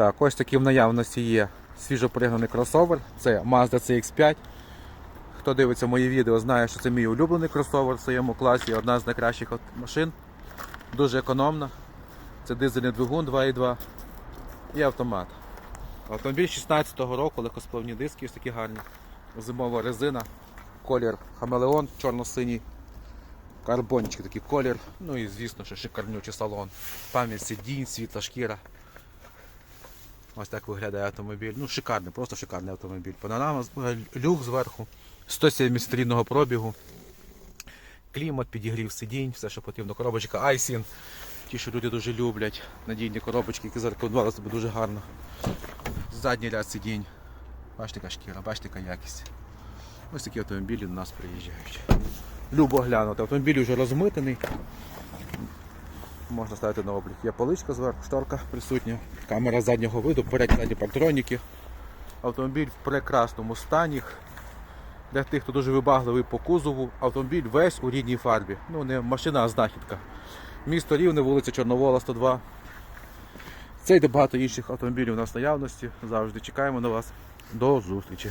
Так, ось такий в наявності є свіжопригнаний кросовер. Це Mazda CX5. Хто дивиться мої відео, знає, що це мій улюблений кросовер в своєму класі, одна з найкращих машин. Дуже економна. Це дизельний двигун 2.2 і автомат. Автомобіль 16-го року, легкосплавні диски, ось такі гарні. Зимова резина, колір хамелеон, чорно-синій, карбончик такий колір. Ну і звісно, що шикарнючий салон. Пам'ять сидінь, світла шкіра. Ось так виглядає автомобіль. Ну, шикарний, просто шикарний автомобіль. Панорама, люк зверху, 170 рідного пробігу. Клімат, підігрів сидінь, все, що потрібно. Коробочка Айсін. Ті, що люди дуже люблять. Надійні коробочки, які зарекомендували себе дуже гарно. Задній ряд сидінь. Бачите, яка шкіра, бачите, яка якість. Ось такі автомобілі до нас приїжджають. Любо глянути. Автомобіль вже розмитений. Можна ставити на облік. Є поличка зверху, шторка присутня, камера заднього виду, передні задні партроніки. Автомобіль в прекрасному стані. Для тих, хто дуже вибагливий по кузову, автомобіль весь у рідній фарбі. Ну, не машина, а знахідка. Місто Рівне, вулиця Чорновола, 102. Це й багато інших автомобілів у нас наявності. Завжди чекаємо на вас. До зустрічі.